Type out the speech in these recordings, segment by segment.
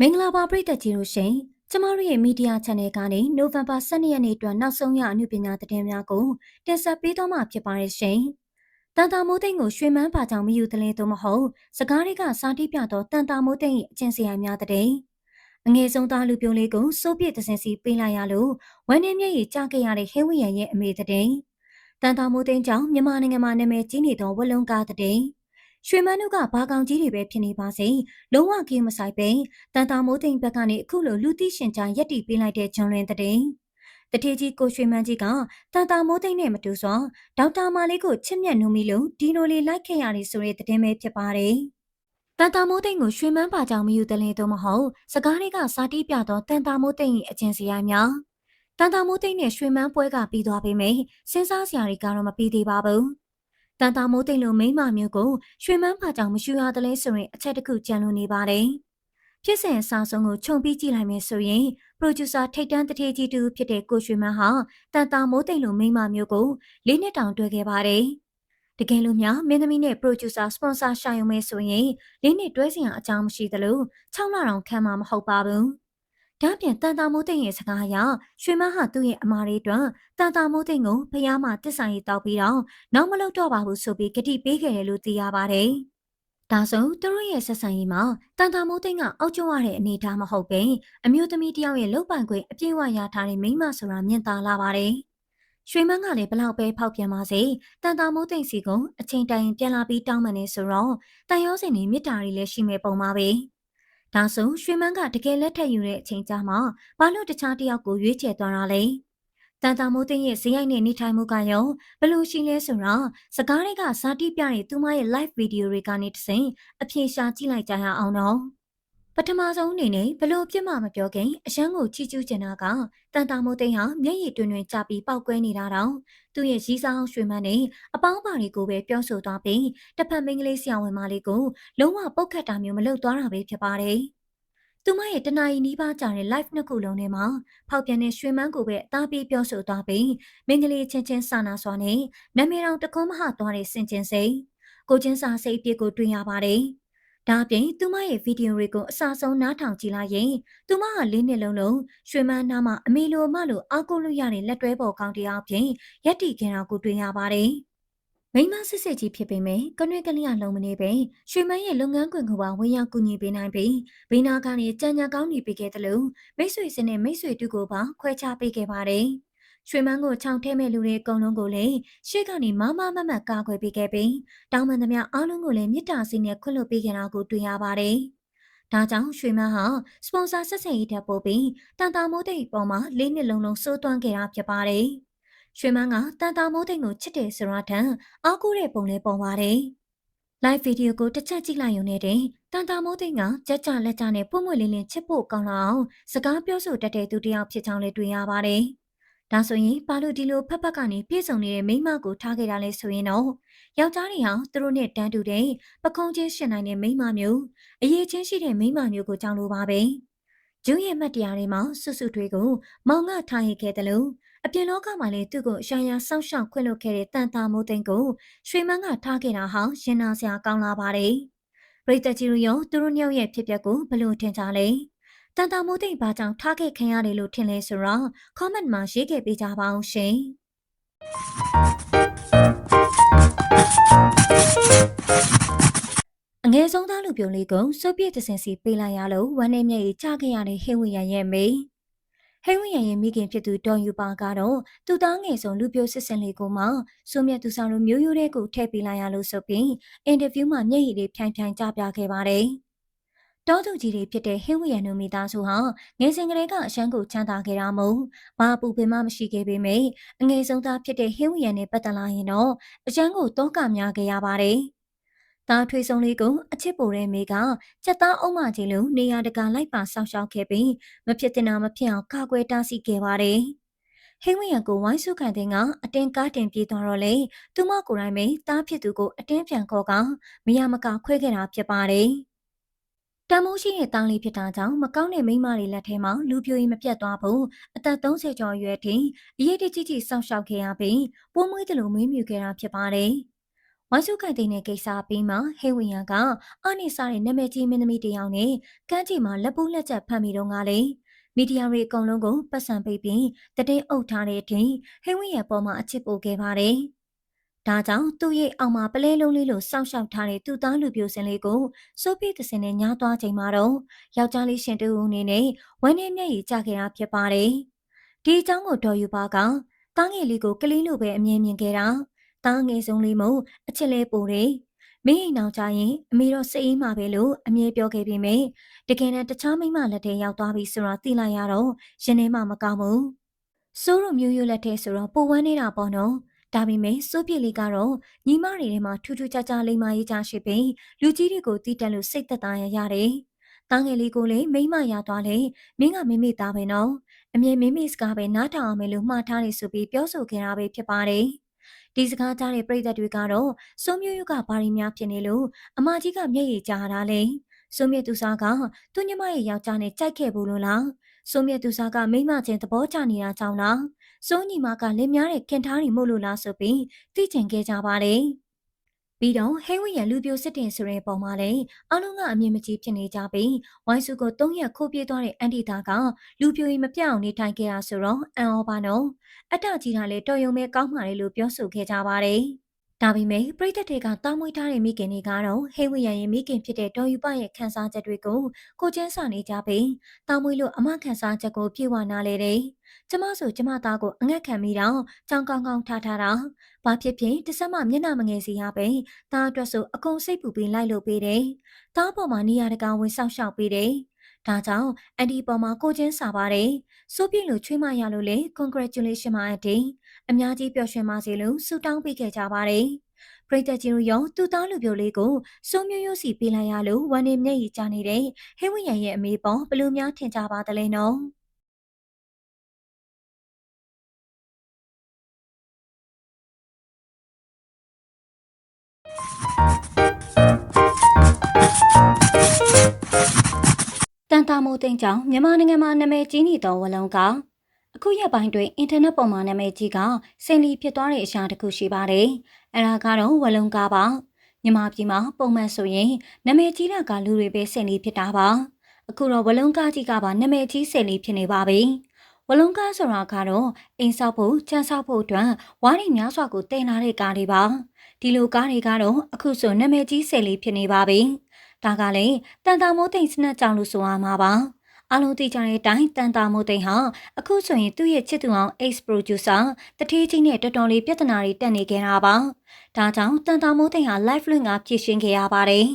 မင်္ဂလာပါပရိသတ်ကြီးတို့ရှင်ကျမတို့ရဲ့မီဒီယာ channel ကနေနိုဝင်ဘာ12ရက်နေ့အတွက်နောက်ဆုံးရအမှုပညာသတင်းများကိုတင်ဆက်ပေးသွားမှာဖြစ်ပါတယ်ရှင်။တန်တာမိုးသိန်းကိုရွှေမန်းပါကြောင့်မယူသလဲသို့မဟုတ်စကားတွေကစာတိပြတော့တန်တာမိုးသိန်းရဲ့အကျင့်စရိုက်များတဲ့အငယ်ဆုံးသားလူပြိုလေးကိုစိုးပြစ်တစင်စီပေးလိုက်ရလို့ဝမ်းနေမျက်ရည်ကျခဲ့ရတဲ့ဟဲဝီယန်ရဲ့အမေတဲ့တန်တာမိုးသိန်းကြောင့်မြန်မာနိုင်ငံမှာနာမည်ကြီးနေသောဝလုံးကားတဲ့ ရွှေမန်းတို့ကဘာကောင်ကြီးတွေပဲဖြစ်နေပါစေလုံးဝကင်းမဆိုင်ပဲတန်တာမိုးသိမ့်ဘက်ကနေအခုလိုလူသိရှင်ကြားရက်တီပေးလိုက်တဲ့ဂျွန်လင်းတဲ့တထေကြီးကိုရွှေမန်းကြီးကတန်တာမိုးသိမ့်နဲ့မတူစွာဒေါက်တာမာလေးကိုချစ်မြတ်နူမီလို့ဒီလိုလေးလိုက်ခဲ့ရတယ်ဆိုတဲ့သတင်းပဲဖြစ်ပါတယ်တန်တာမိုးသိမ့်ကိုရွှေမန်းပါကြောင့်မယူတလဲတော့မဟုတ်စကားတွေကစာတီးပြတော့တန်တာမိုးသိမ့်ရဲ့အကျင့်စရာများတန်တာမိုးသိမ့်နဲ့ရွှေမန်းပွဲကပြီးသွားပေမယ့်စဉ်းစားစရာတွေကတော့မပြီးသေးပါဘူး တန်တာမိုးသိမ့်လိုမိမမျိုးကိုရွှေမန်းဖာကြောင့်မရှူရသလဲဆိုရင်အချက်တစ်ခုကြံလို့နေပါတယ်။ဖြစ်စဉ်အစားဆုံးကိုခြုံပြီးကြည့်လိုက်မယ်ဆိုရင် producer ထိတ်တန်းတထေးကြီးတူဖြစ်တဲ့ကိုရွှေမန်းဟာတန်တာမိုးသိမ့်လိုမိမမျိုးကိုလေးနှစ်တောင်တွေ့ခဲ့ပါတယ်။တကယ်လို့များမင်းသမီးနဲ့ producer sponsor ရှာရုံပဲဆိုရင်လေးနှစ်တွဲစရာအကြောင်းမရှိသလို6လတောင်ခံမှာမဟုတ်ပါဘူး။ ဒါပြန်တန်တာမိုးသိမ့်ရဲ့စကားအရရွှေမဟာသူ့ရဲ့အမားလေးအတွက်တန်တာမိုးသိမ့်ကိုဖះမတစ္ဆာရီတောက်ပြီးတော့နောက်မလုပ်တော့ပါဘူးဆိုပြီးကတိပေးခဲ့တယ်လို့သိရပါတယ်။ဒါဆိုသူတို့ရဲ့ဆက်ဆံရေးမှာတန်တာမိုးသိမ့်ကအောက်ကျရတဲ့အနေအထားမဟုတ်ပဲအမျိုးသမီးတယောက်ရဲ့လုပ်ပိုင်ခွင့်အပြည့်အဝရထားတဲ့မိန်းမဆိုတာမြင်သာလာပါတယ်။ရွှေမန်းကလည်းဘလောက်ပဲဖောက်ပြန်ပါစေတန်တာမိုးသိမ့်စီကအချိန်တိုင်ပြန်လာပြီးတောင်းပန်နေဆိုတော့တန်ရောစင်နေမြစ်တာတွေလည်းရှိမဲ့ပုံပါပဲ။ ဒါဆိုရွှေမန်းကတကယ်လက်ထက်ယူတဲ့အချိန်ကြာမှဘာလို့တခြားတယောက်ကိုရွေးချယ်သွားတာလဲတန်တာမိုးသိန်းရဲ့ဇယိုက်နဲ့နေထိုင်မှုကရောဘလို့ရှိလဲဆိုတော့စကားတွေကဇာတိပြတဲ့သူမရဲ့ live video တွေကနေတစိအဖြေရှာကြည့်လိုက်ကြရအောင်တော့ ပထမဆုံးအနေနဲ့ဘလို့ပြစ်မှမပြောခင်အရန်ကိုချီကျူးကျင်တာကတန်တာမိုးသိန်းဟာမျက်ရည်တွင်တွင်ကြပြီးပောက်ကွဲနေတာတော့သူ့ရဲ့ရီးစားအောင်ရွှေမန်းနဲ့အပေါင်းပါတွေကိုပဲပြောဆိုသွားပြီးတစ်ဖက်မိန်းကလေးဆရာဝန်မလေးကိုလုံးဝပုတ်ခတ်တာမျိုးမလုပ်သွားတာပဲဖြစ်ပါတယ်သူမရဲ့တနာရီနီးပါးကြာတဲ့ live နှစ်ခုလုံးထဲမှာဖောက်ပြန်တဲ့ရွှေမန်းကိုပဲအသားပေးပြောဆိုသွားပြီးမင်္ဂလိချင်းချင်းစာနာစွာနဲ့နာမည်တော်တကုံးမဟသွားတဲ့စင်ကျင်စိတ်ကိုချင်းစာစိတ်အပြစ်ကိုတွေ့ရပါတယ်။ ဒါအပြင်သူမရဲ့ဗီဒီယိုတွေကိုအစားဆုံးနားထောင်ကြည့်လိုက်ရင်သူမဟာလေးနှစ်လုံးလုံးရွှေမန်းနားမှာအမေလိုအမလိုအားကိုးလို့ရတဲ့လက်တွဲပေါ်ကောင်းတရားအပြင်ရက်တီခင်တာကိုတွေ့ရပါတယ်။မိမစစ်စစ်ကြီးဖြစ်ပေမဲ့ကနွေကလေးရလုံးမနေပဲရွှေမန်းရဲ့လုပ်ငန်းခွင်ကပါဝင်ရောက်ကူညီပေးနိုင်ပြီးဘေးနာကနေကြံညာကောင်းနေပေးခဲ့တယ်လို့မိတ်ဆွေစနဲ့မိတ်ဆွေတူကိုပါခွဲခြားပေးခဲ့ပါတယ်။ ရွှေမန်းကိုခြောင်ထဲမဲ့လူတွေအကုန်လုံးကိုလည်းရှေ့ကနေမမမမကာကွယ်ပေးခဲ့ပြီးတောင်းပန်သမျှအားလုံးကိုလည်းမေတ္တာစိတ်နဲ့ခွင့်လွှတ်ပေးခဲ့တာကိုတွေ့ရပါတယ်။ဒါကြောင့်ရွှေမန်းဟာစပွန်ဆာဆက်ဆံရေးတက်ပို့ပြီးတန်တာမိုးတဲ့ပေါ်မှာလေးနှစ်လုံးလုံးစိုးသွမ်းခဲ့တာဖြစ်ပါတယ်။ရွှေမန်းကတန်တာမိုးသိန်းကိုချစ်တယ်ဆိုတာထက်အားကိုးတဲ့ပုံလေးပေါ်ပါတယ်။ live video ကိုတစ်ချက်ကြည့်လိုက်ရုံနဲ့တင်တန်တာမိုးသိန်းကကြက်ကြလက်ကြနဲ့ပွင့်ပွင့်လင်းလင်းချစ်ဖို့ကောင်းလာအောင်စကားပြောဆိုတတ်တဲ့သူတစ်ယောက်ဖြစ်ကြောင်းလည်းတွေ့ရပါတယ်။ ဒါဆိုရင်ဘာလို့ဒီလိုဖက်ဖက်ကနေပြေဆုံးနေတဲ့မိန်းမကိုထားခဲ့တာလဲဆိုရင်တော့ယောက်ျားတွေဟာသူတို့နဲ့တန်းတူတဲ့ပခုံးချင်းရှင်နိုင်တဲ့မိန်းမမျိုးအရေးချင်းရှိတဲ့မိန်းမမျိုးကိုကြောင်းလိုပါပဲ။ဂျူးရဲ့မှတ်တရားတွေမှာဆွဆွတွေကိုမောင်ငါထားရခဲ့တယ်လို့အပြင်လောကမှာလည်းသူ့ကိုရှာယာစောင့်ရှောက်ခွင့်လုပ်ခဲ့တဲ့တန်တာမိုးသိန်းကိုရွှေမန်းကထားခဲ့တာဟာရင်နာစရာကောင်းလာပါတယ်။ပရိသတ်ကြီးတို့ရောသူတို့ညောက်ရဲ့ဖြစ်ပျက်ကိုဘယ်လိုထင်ကြလဲ။ တန်တာမိုးသိန်းဘာကြောင့်ထားခဲ့ခံရတယ်လို့ထင်လဲဆိုတော့ comment မှာရေးခဲ့ပေးကြပါအောင်ရှင်။အငယ်ဆုံးသားလူပြုံလေးကစွပြည့်တစင်စီပေးလိုက်ရလို့ဝမ်းနေမျက်ရည်ကျခဲ့ရတဲ့ဟင်းဝရရဲ့မိဟိဝရရဲ့မိခင်ဖြစ်သူဒေါ်ယူပါကတော့သူ့သားငယ်ဆုံးလူပြိုစစ်စင်လေးကိုမှစိုးမြတ်သူဆောင်လိုမျိုးရိုးတဲ့ကိုထည့်ပေးလိုက်ရလို့ဆိုပြီးအင်တာဗျူးမှာမျက်ရည်တွေဖြိုင်ဖြိုင်ကြပြခဲ့ပါတယ်။ တောသူကြီးတွေဖြစ်တဲ့ဟင်းဝရနုမိသားစုဟာငယ်စဉ်ကလေးကအရှမ်းကိုချမ်းသာခဲ့တာမို့ဘာပူပင်မှမရှိခဲ့ပေမယ့်အငယ်ဆုံးသားဖြစ်တဲ့ဟင်းဝရနဲ့ပတ်သက်လာရင်တော့အရှမ်းကိုတောကများခဲ့ရပါတယ်။သားထွေးဆုံးလေးကိုအချစ်ပိုတဲ့မိကစက်သားအုံမကြီးလိုနေရာတကာလိုက်ပါဆောက်ရှောက်ခဲ့ပြီးမဖြစ်တင်တာမဖြစ်အောင်ကာကွယ်တားဆီးခဲ့ပါတယ်။ဟိမရကိုဝိုင်းစုခံတဲ့ကအတင်းကားတင်ပြေးသွားတော့လေသူမကိုယ်တိုင်ပဲတားဖြစ်သူကိုအတင်းပြန်ခေါ်ကမရမကခွဲခဲ့တာဖြစ်ပါတယ်။ တမိုးရှိတဲ့တန်းလေးဖြစ်တာကြောင့်မကောင်းတဲ့မိန်းမတွေလက်ထဲမှာလူပြိုရင်မပြတ်သွားဘူးအသက်30ကျော်အရွယ်ထိအရေးတကြီးကြီးစောင့်ရှောက်ခဲ့ရပြီးပိုးမွေးတယ်လို့မွေးမြူခဲ့တာဖြစ်ပါတယ်။ဝိုင်းစုခိုင်တဲ့ကိစ္စပြီးမှဟေဝီယာကအာနိစားတဲ့နာမည်ကြီးမင်းသမီးတစ်ယောက်နဲ့ကမ်းခြေမှာလက်ပူးလက်ချက်ဖမ်းမိတော့ကလေမီဒီယာတွေအကုန်လုံးကိုပတ်စံပိတ်ပြီးတတိအုပ်ထားတဲ့အချိန်ဟေဝီယာပေါ်မှာအချစ်ပို့ခဲ့ပါတယ်။ ဒါကြောင့်သူ့ရဲ့အောင်မှာပလဲလုံးလေးလိုစောင့်ရှောက်ထားတဲ့သူ့သားလူပြိုစင်လေးကိုစိုးပြည့်တဲ့စင်နဲ့ညားသွားချိန်မှာတော့ယောက်ျားလေးရှင်တူအနေနဲ့ဝမ်းနဲ့မျက်ရည်ကျခဲ့တာဖြစ်ပါတယ်။ဒီအကြောင်းကိုဒေါ်ယူပါကတားငယ်လေးကိုကလေးလိုပဲအမြင်မြင်ခဲ့တာတားငယ်ဆုံးလေးမို့အချစ်လေးပိုတယ်မင်းအိမ်အောင်ကြရင်အမေတော့စိတ်အေးမှာပဲလို့အမြဲပြောခဲ့ပြီးမြဲတကယ်နဲ့တခြားမိမလက်ထဲရောက်သွားပြီဆိုတော့သိလိုက်ရတော့ရင်ထဲမှာမကောင်းဘူးစိုးရမျိုးရိုးလက်ထဲဆိုတော့ပိုဝမ်းနေတာပေါ့နော် ဒါပေမဲ့စိုးပြေလေးကတော့ညီမတွေထဲမှာထူးထူးခြားခြားလိမ္မာရေးကြရှိပြီးလူကြီးတွေကိုတီးတက်လို့စိတ်သက်သာရရတယ်။တားငယ်လေးကိုလည်းမိမရသွားလေမင်းကမိမိသားပဲနော်။အမြဲမိမိစကားပဲနားထောင်အောင်မယ်လို့မှားထားနေဆိုပြီးပြောဆိုခဲ့တာပဲဖြစ်ပါတယ်။ဒီစကားကြားတဲ့ပရိသတ်တွေကတော့စိုးမျိုးရုပ်ကဘာရီများဖြစ်နေလို့အမကြီးကမျက်ရည်ကျတာလေစိုးမြတ်သူစားကသူညမရဲ့ယောက်ျားနဲ့ကြိုက်ခဲ့ဘူးလို့လားစိုးမြတ်သူစားကမိမချင်းသဘောကျနေတာကြောင့်လား စိုးညီမကလင်များတဲ့ခင်ထားနေမို့လို့လားဆိုပြီးသိချင်ခဲ့ကြပါတယ်ပြီးတော့ဟဲဝီရလူပြိုစစ်တင်ဆိုတဲ့ပုံမှာလည်းအလုံးကအမြင်မကြီးဖြစ်နေကြပြီးဝိုင်းစုကို၃ရက်ခိုးပြေးသွားတဲ့အန်တီသားကလူပြိုရင်မပြောင်းနေထိုင်ခဲ့တာဆိုတော့အန်အောပါနော်အတကြီးကလည်းတော်ရုံပဲကောင်းပါလေလို့ပြောဆိုခဲ့ကြပါတယ် ဒါပေမဲ့ပရိသတ်တွေကတားမွေးထားတဲ့မိခင်တွေကတော့ဟေဝီယန်ရဲ့မိခင်ဖြစ်တဲ့ဒေါ်ယူပရဲ့ခန်းစားချက်တွေကိုကိုကျန်းစာနေကြပြီးတားမွေးလို့အမခန်းစားချက်ကိုပြေဝနာလေတယ်။ကျမဆိုကျမသားကိုအငတ်ခံပြီးတော့ကြောင်ကောင်းကောင်းထားထားတာ။ဘာဖြစ်ဖြစ်တစမမျက်နှာမငယ်စီရပဲ။တားအတွက်ဆိုအကုန်စိတ်ပူပြီးလိုက်လို့ပေးတယ်။တားပေါ်မှာနေရာတကာဝင်ဆောက်ရှောက်ပေးတယ်။ ဒါကြောင့်အန်ဒီပေါ်မှာကိုချင်းစာပါတယ်။စိုးပြည့်လို့ချွေးမရလို့လေ congratulation ပါအန်ဒီ။အများကြီးပျော်ရွှင်ပါစေလို့ဆုတောင်းပေးခဲ့ကြပါတယ်။ပရိသတ်ကြီးတို့ရောသူ့သားလူပြိုလေးကိုစိုးမျိုးရိုးစီပေးလိုက်ရလို့ဝမ်းနေမျက်ရည်ကျနေတဲ့ဟဲဝင်းရရဲ့အမေပေါ်ဘလို့များထင်ကြပါသလဲနော်။ တန်တာမိုးသိန်းကြောင့်မြန်မာနိုင်ငံမှာနာမည်ကြီးနေသောဝလုံးကအခုရက်ပိုင်းတွင်အင်တာနက်ပေါ်မှာနာမည်ကြီးကစင်လီဖြစ်သွားတဲ့အရာတစ်ခုရှိပါတယ်။အဲဒါကတော့ဝလုံးကားပါ။မြန်မာပြည်မှာပုံမှန်ဆိုရင်နာမည်ကြီးတာကလူတွေပဲစင်လီဖြစ်တာပါ။အခုတော့ဝလုံးကားကြီးကပါနာမည်ကြီးစင်လီဖြစ်နေပါပြီ။ဝလုံးကားဆိုတာကတော့အိမ်ဆောက်ဖို့၊ချမ်းဆောက်ဖို့အတွက်ဝါးရီများစွာကိုတင်လာတဲ့ကားတွေပါ။ဒီလိုကားတွေကတော့အခုဆိုနာမည်ကြီးစင်လီဖြစ်နေပါပြီ။ ဒါကလည်းတန်တာမိုးသိမ့်စနက်ကြောင့်လို့ဆိုရမှာပါအလုံးသိကြတဲ့အတိုင်းတန်တာမိုးသိမ့်ဟာအခုဆိုရင်သူ့ရဲ့ချစ်သူအောင် ex producer တထေးချင်းနဲ့တော်တော်လေးပြဿနာတွေတက်နေကြတာပါဒါကြောင့်တန်တာမိုးသိမ့်ဟာ live link ကဖြည့်ရှင်းခဲ့ရပါတယ်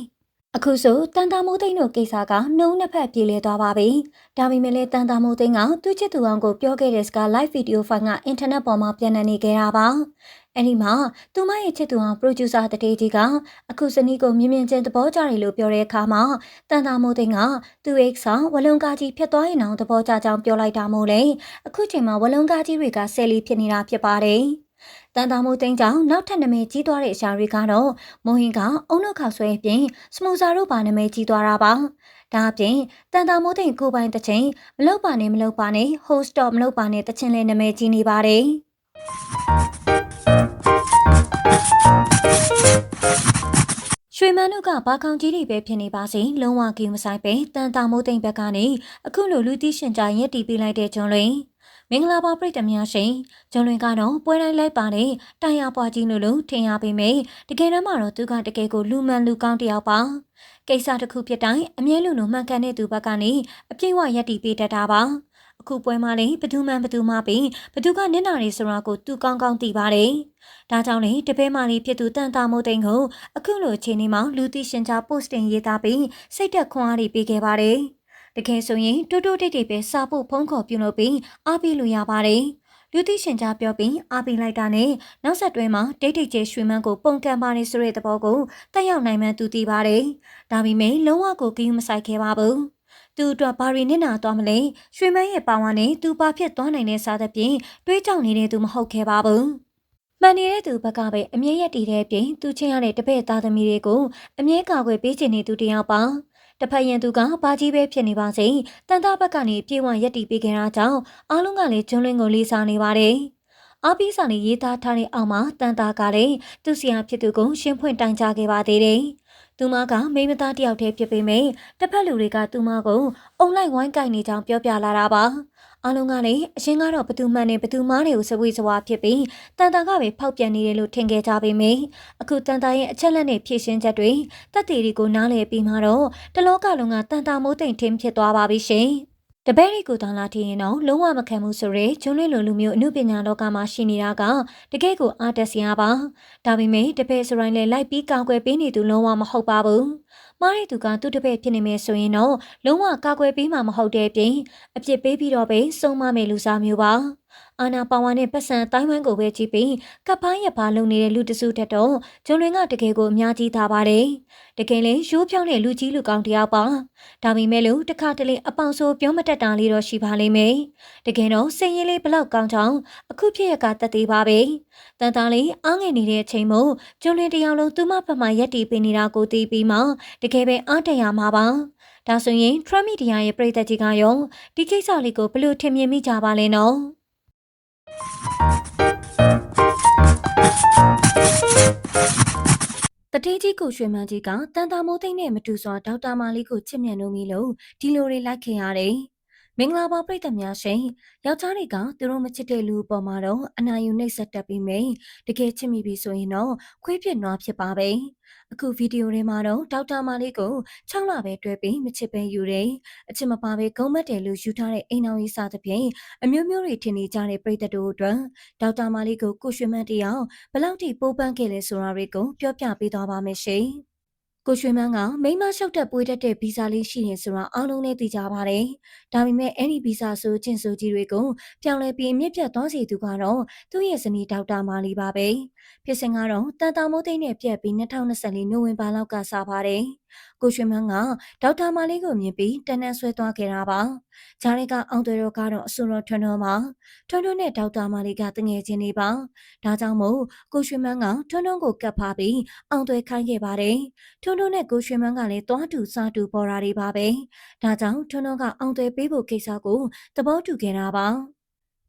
အခုဆိုတန်တာမိုးသိန်းတို့ကိစ္စကနှုံးနှစ်ဖက်ပြေလည်သွားပါပြီ။ဒါပေမဲ့လည်းတန်တာမိုးသိန်းကသူ့ချစ်သူအောင်ကိုပြောခဲ့တဲ့စကား live video file ကအင်တာနက်ပေါ်မှာပြန်နေခဲ့တာပါ။အဲဒီမှာသူမရဲ့ချစ်သူအောင် producer တတေးကြီးကအခုစနီးကိုမြင်မြင်ချင်းသဘောကျတယ်လို့ပြောတဲ့အခါမှာတန်တာမိုးသိန်းကသူ့ ex ဝလုံကားကြီးဖြစ်သွားရင်အောင်သဘောကျကြောင်းပြောလိုက်တာမို့လေအခုချိန်မှာဝလုံကားကြီးတွေကဆယ်လီဖြစ်နေတာဖြစ်ပါတယ်။ တန်တာမိုးသိန်းကြောင့်နောက်ထပ်နာမည်ကြီးသွားတဲ့အရာတွေကတော့မိုဟင်ကအုံနှုတ်ခေါဆွဲပြင်စမူဇာတို့ပါနာမည်ကြီးသွားတာပါဒါအပြင်တန်တာမိုးသိန်းကိုပိုင်တချင်းမလောက်ပါနဲ့မလောက်ပါနဲ့ host stop မလောက်ပါနဲ့တချင်းလည်းနာမည်ကြီးနေပါတယ်ရွှေမန်းတို့ကဘာကောင်ကြီးတွေပဲဖြစ်နေပါစေလုံးဝကီမဆိုင်ပဲတန်တာမိုးသိမ့်ဘက်ကနေအခုလိုလူသိရှင်ကြရက်တီးပေးလိုက်တဲ့ကျွန်လွင် မင်္ဂလာပါပရိသတ်များရှင်ဂျုံလွင်ကတော့ပွဲတိုင်းလိုက်ပါတဲ့တိုင်ရပွားကြီးလို့လို့ထင်ရပေမယ့်တကယ်တမ်းမှာတော့သူကတကယ်ကိုလူမှန်လူကောင်းတယောက်ပါကိစ္စတစ်ခုဖြစ်တိုင်းအမြဲလူလူမှန်ကန်တဲ့သူဘက်ကနေအပြည့်ဝရက်တီပေးတတ်တာပါအခုပွဲမှာလေဘသူမှန်ဘသူမှပြီးဘသူကနင့်နာနေဆိုတာကိုသူကောင်းကောင်းသိပါတယ်။ဒါကြောင့်လေတပည့်မလေးဖြစ်သူတန်တာမိုးတိန်ကိုအခုလိုအချိန်นี้မှာလူသိရှင်ကြား post တင်ရေးသားပြီးစိတ်သက်ခွန်အားတွေပေးခဲ့ပါတယ်။ တကယ်ဆိုရင်တိုးတိုးတိတ်တိတ်ပဲစာဖို့ဖုန်းခေါ်ပြုလုပ်ပြီးအားပေးလို့ရပါတယ်။လူသိရှင်ကြားပြောပြီးအားပေးလိုက်တာနဲ့နောက်ဆက်တွဲမှာဒိတ်ဒိတ်ကျရွှေမန်းကိုပုံကံပါနေဆိုတဲ့သဘောကိုတက်ရောက်နိုင်မှန်းသူသိပါတယ်။ဒါပေမဲ့လုံးဝကိုကယူမဆိုင်ခဲ့ပါဘူး။သူအတွက်ဘာရီနစ်နာသွားမလဲရွှေမန်းရဲ့ပါဝါနဲ့သူပါဖြစ်သွားနိုင်တဲ့စားသဖြင့်တွေးကြောင်နေတဲ့သူမဟုတ်ခဲ့ပါဘူး။မှန်နေတဲ့သူဘက်ကပဲအမြဲရက်တည်တဲ့အပြင်သူချင်းရတဲ့တပည့်သားသမီးတွေကိုအမြဲကာကွယ်ပေးချင်နေသူတယောက်ပါ တစ်ဖက်ရန်သူကဘာကြီးပဲဖြစ်နေပါစေတန်တာဘက်ကနေပြေဝရက်တီပေးခဲ့တာကြောင့်အားလုံးကလည်းဂျွန်းလင်းကိုလေးစားနေပါတယ်အားပေးစာနဲ့ရေးသားထားတဲ့အောက်မှာတန်တာကလည်းသူ့ဆရာဖြစ်သူကိုရှင်းဖွင့်တိုင်ကြားခဲ့ပါသေးတယ်။သူမကမိမသားတယောက်တည်းဖြစ်ပေမဲ့တစ်ဖက်လူတွေကသူမကိုအုံလိုက်ဝိုင်းကြိုက်နေကြောင်းပြောပြလာတာပါ။ အားလုံးကလည်းအရင်ကတော့ဘသူမှန်နဲ့ဘသူမားတွေကိုစဝေးစဝါဖြစ်ပြီးတန်တာကပဲဖောက်ပြန်နေတယ်လို့ထင်ခဲ့ကြပေမယ့်အခုတန်တာရဲ့အချက်လက်နဲ့ဖြည့်ရှင်းချက်တွေတက်တီတွေကိုနားလည်ပြီးမှတော့တလောကလုံးကတန်တာမိုးတိမ်ထင်းဖြစ်သွားပါပြီရှင်။တပည့်တွေကိုတောင်းလာထင်ရင်တော့လုံးဝမခံဘူးဆိုရဲကျွန်းလွင်လိုလူမျိုးအမှုပညာလောကမှာရှိနေတာကတကယ့်ကိုအားတက်စရာပါဒါပေမဲ့တပည့်ဆိုရင်လည်းလိုက်ပြီးကောက်ွယ်ပေးနေသူလုံးဝမဟုတ်ပါဘူး မားရီသူကသူ့တပည့်ဖြစ်နေမယ်ဆိုရင်တော့လုံးဝကောက်ွယ်ပေးမှာမဟုတ်တဲ့ပြင်အပြစ်ပေးပြီးတော့ပဲစုံမမယ်လူစားမျိုးပါ အာနာပါဝါနဲ့ပတ်စံတိုင်းဝမ်ကိုပဲကြည့်ပြီးကပ်ပိုင်းရပါလုံနေတဲ့လူတစုတက်တော့ဂျွန်လွင်ကတကယ်ကိုအများကြီးသားပါတယ်။တကယ်လဲရိုးဖြောင်းတဲ့လူကြီးလူကောင်းတယောက်ပါ။ဒါပေမဲ့လို့တခါတလေအပေါင်ဆိုပြောမတတ်တာလေးတော့ရှိပါလိမ့်မယ်။တကယ်တော့စင်ရည်လေးဘလောက်ကောင်းချောင်းအခုဖြစ်ရကတက်သေးပါပဲ။တန်တန်လေးအားငယ်နေတဲ့အချိန်မို့ဂျွန်လွင်တယောက်လုံးသူ့မဖက်မှရက်တီပေးနေတာကိုသိပြီးမှတကယ်ပဲအားတရမှာပါ။ဒါဆိုရင် Trump မီဒီယာရဲ့ပြည်သက်ကြီးကရောဒီကိစ္စလေးကိုဘယ်လိုထင်မြင်မိကြပါလဲနော်။ တတိကြီးကိုရွှေမန်းကြီးကတန်တာမိုးသိမ့်နဲ့မတူစွာဒေါက်တာမာလီကိုချစ်မြတ်လို့မီလို့ဒီလိုတွေလိုက်ခင်ရတယ်။ မင်္ဂလာပါပြည်သက်များရှင်ယောက်ျားတွေကသူတို့မချစ်တဲ့လူပေါ်မှာတော့အနာယူနှိပ်စက်တတ်ပြီးမိတကယ်ချစ်မိပြီဆိုရင်တော့ခွေးဖြစ်နွားဖြစ်ပါပဲအခုဗီဒီယိုထဲမှာတော့ဒေါက်တာမာလေးကို6လပဲတွဲပြီးမချစ်ပဲယူတယ်အချစ်မပါပဲဂုံးမက်တယ်လို့ယူထားတဲ့အိမ်အောင်ရေးစားတဲ့ပြင်အမျိုးမျိုးတွေထင်နေကြတဲ့ပြည်သက်တို့အတွက်ဒေါက်တာမာလေးကိုကိုရွှေမန်းတယောက်ဘလောက်ထိပိုးပန်းခဲ့လဲဆိုတာတွေကိုပြောပြပေးသွားပါမယ်ရှင် ကိုရွှေမန်းကမိမလျှောက်တက်ပွေးတတ်တဲ့ဗီဇာလေးရှိနေဆိုတာအားလုံးလည်းသိကြပါတယ်။ဒါပေမဲ့အဲ့ဒီဗီဇာဆိုကျင့်ဆိုကြီးတွေကိုပြောင်းလဲပြီးမြင့်ပြတ်သွားစေသူကတော့သူ့ရဲ့ဇနီးဒေါက်တာမာလီပါပဲ။ဖြစ်စဉ်ကတော့တန်တာမိုးသိန်းနဲ့ပြက်ပြီး2024နိုဝင်ဘာလောက်ကစပါတယ်။ကိုရွှေမန်းကဒေါက်တာမာလေးကိုမြင်ပြီးတန်းတန်းဆွဲသွားခဲ့တာပါ။ဂျားတွေကအောင်တွေတော့ကတော့အဆူတော်ထွန်းထွန်းပါ။ထွန်းထွန်းနဲ့ဒေါက်တာမာလေးကတငယ်ချင်းတွေပါ။ဒါကြောင့်မို့ကိုရွှေမန်းကထွန်းထွန်းကိုကပ်ဖားပြီးအောင်တွေခိုင်းခဲ့ပါတယ်။ထွန်းထွန်းနဲ့ကိုရွှေမန်းကလည်းတွားတူစားတူပေါ်တာတွေပါပဲ။ဒါကြောင့်ထွန်းထွန်းကအောင်တွေပေးဖို့ကိစ္စကိုသဘောတူခဲ့တာပါ။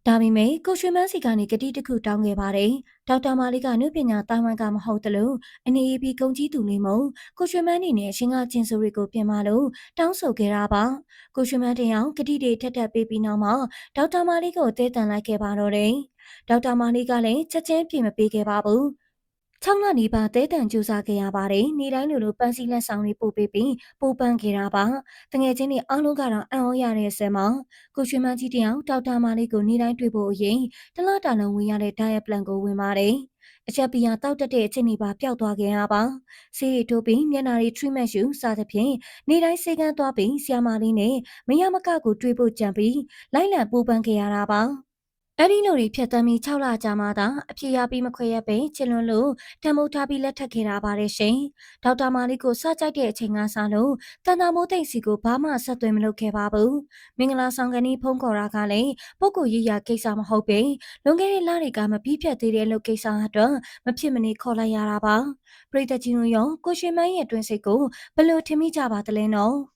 ဒါပေမဲ့ကိုရွှေမန်းစီကနေကတိတစ်ခုတောင်းခဲ့ပါတယ်။ဒေါက်တာမာလီကနုပညာတိုင်ဝမ်ကမဟုတ်တလို့အနေအပီကုံကြီးသူလေးမို့ကိုရွှေမန်းနေနဲ့ရှင်ကချင်းစိုးတွေကိုပြင်မာလို့တောင်းဆိုခဲ့တာပါ။ကိုရွှေမန်းတယောက်ကတိတွေထက်ထက်ပေးပြီးနောက်မှာဒေါက်တာမာလီကိုတဲတန်လိုက်ခဲ့ပါတော့တယ်။ဒေါက်တာမာလီကလည်းချက်ချင်းပြင်မပေးခဲ့ပါဘူး။ 6လနီးပါးတဲတန်ကြိုးစားခဲ့ရပါတယ်။နေတိုင်းလိုလိုပန်းစည်းလက်ဆောင်တွေပို့ပေးပြီးပို့ပန်းခဲ့တာပါ။တငယ်ချင်းတွေအားလုံးကတော့အံ့ဩရတဲ့ဆဲမှာကိုရွှေမန်းကြီးတယောက်တောက်တာမလေးကိုနေတိုင်းတွေ့ဖို့အရင်တလတာလုံးဝင်ရတဲ့ diet plan ကိုဝင်ပါတယ်။အချက်ပီယာတောက်တက်တဲ့အချိန်တွေပါပျောက်သွားခဲ့ရပါ။ဆေးရီထိုးပြီးမျက်နာတွေ treatment ယူစသဖြင့်နေတိုင်းစေကန်းသွားပြီးဆီယာမာလေးနဲ့မရမကကိုတွေ့ဖို့ကြံပြီးလိုက်လံပို့ပန်းခဲ့ရတာပါ။ အဲ့ဒီလိုတွေဖြတ်သန်းပြီး6လကြာမှသာအဖြစ်ရပြီးမခွဲရပဲချစ်လွန်းလို့တံမိုးထားပြီးလက်ထပ်ခဲ့တာပါတယ်ရှင်။ဒေါက်တာမာလီကိုစကြိုက်တဲ့အချိန်ကစလို့တန်တာမိုးသိမ့်စီကိုဘာမှဆက်သွယ်မလုပ်ခဲ့ပါဘူး။မင်္ဂလာဆောင်ကနေဖုန်းခေါ်တာကလည်းပုဂ္ဂိုလ်ရေးရာကိစ္စမဟုတ်ပဲလွန်ခဲ့တဲ့လတွေကမပြီးပြတ်သေးတဲ့လုပ်ကိစ္စအတွက်မဖြစ်မနေခေါ်လိုက်ရတာပါ။ပရိသတ်ကြီးတို့ရောကိုရှင်မန်းရဲ့တွင်စိတ်ကိုဘယ်လိုထင်မိကြပါသလဲနော်။